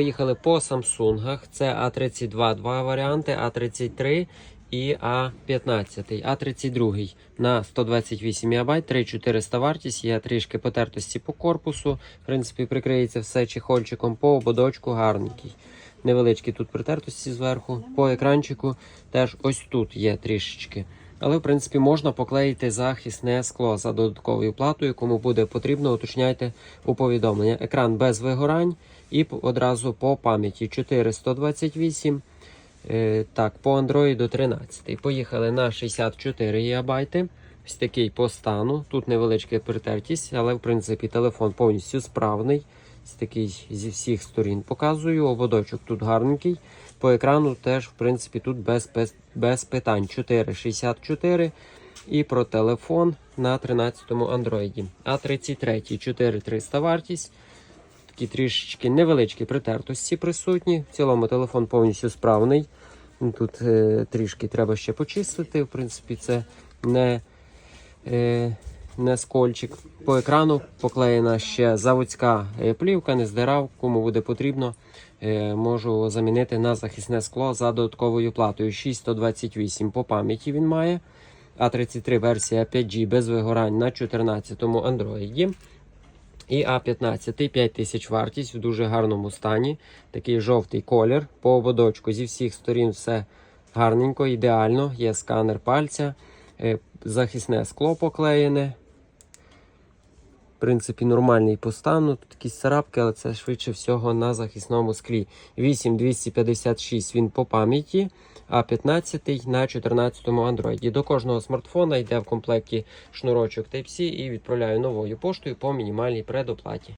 Поїхали по Самсунгах. Це А32 два варіанти, А33 і А15. А32 на 128 МБ, 3400 вартість, є трішки потертості по корпусу. В принципі, прикриється все чехольчиком по ободочку гарненький. Невеличкі тут притертості зверху. По екранчику теж ось тут є трішечки. Але, в принципі, можна поклеїти захисне скло за додатковою платою. Кому буде потрібно, уточняйте у повідомлення. Екран без вигорань і одразу по пам'яті 428. Е, так, по Android 13. Поїхали на 64 ГБ. Ось такий по стану. Тут невеличка притертість, але в принципі телефон повністю справний. Ось такий зі всіх сторін показую. Ободочок тут гарненький. По екрану теж, в принципі, тут без, без, без питань. 4,64. І про телефон на 13-му Android. А33 4300 вартість. Такі трішечки невеличкі притертості присутні. В цілому телефон повністю справний. Тут е, трішки треба ще почистити. В принципі, це не, е, не скольчик. По екрану поклеєна ще заводська е, плівка, не здирав. Кому буде потрібно, е, можу замінити на захисне скло за додатковою платою. 6128 по пам'яті він має. А33 версія 5G без вигорань на 14-му Android. І А15 5000 вартість в дуже гарному стані. Такий жовтий колір. По ободочку зі всіх сторін все гарненько, ідеально. Є сканер пальця, е, захисне скло поклеєне. Принципі, нормальний по стану. Тут якісь царапки, але це швидше всього на захисному склі. 8256 він по пам'яті, а 15 на 14-му Android. До кожного смартфона йде в комплекті шнурочок Type-C і відправляю новою поштою по мінімальній предоплаті.